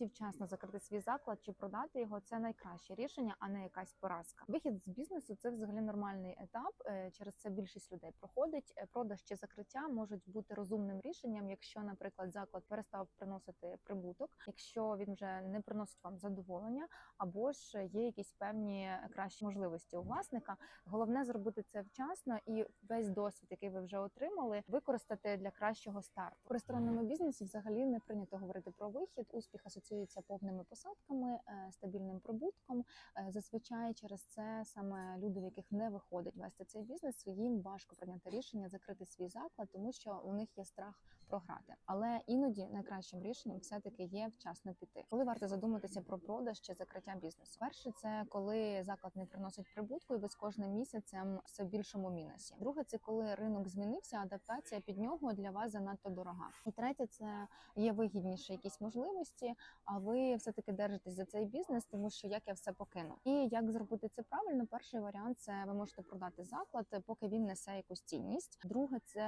Іноді вчасно закрити свій заклад чи продати його це найкраще рішення, а не якась поразка. Вихід з бізнесу це взагалі нормальний етап. Е, Через це більшість людей проходить. Е, Продаж чи закриття можуть бути розумним рішенням, якщо, наприклад, заклад перестав приносити прибуток, якщо він вже не приносить вам задоволення, або ж є якісь певні кращі можливості у власника. Головне зробити це вчасно і весь досвід, який ви вже отримали, використати для кращого старту. У ресторанному бізнесі взагалі не прийнято говорити про вихід. Успіх асоціюється повними посадками, е, стабільним прибутком. Е, Зазвичай через це саме люди, в яких не виходить вести цей бізнес, їм важко прийняти рішення закрити свій заклад, тому що у них є страх програти. Але іноді найкращим рішенням все таки є вчасно піти. Коли варто задуматися про продаж чи закриття бізнесу? Перше, це коли заклад не приносить прибутку, і ви з кожним місяцем все більшому мінусі. Друге, це коли ринок змінився, адаптація під нього для вас занадто дорога. І третє, це є вигідніші якісь можливості, а ви все таки держитесь за цей бізнес, тому що як я все покину. І як зробити це правильно? Перший варіант це ви можете продати заклад, поки він несе якусь цінність. Друге, це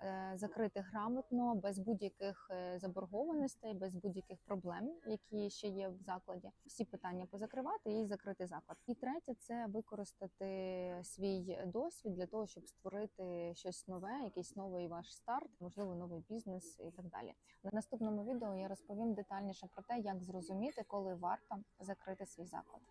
е, закрити грамотно, без будь-яких е, заборгованостей, без будь-яких проблем, які ще є в закладі. Всі питання позакривати і закрити заклад. І третє це використати свій досвід для того, щоб створити щось нове, якийсь новий ваш старт, можливо, новий бізнес і так далі. На наступному відео я розповім детальніше про те, як зрозуміти, коли варто закрити свій заклад.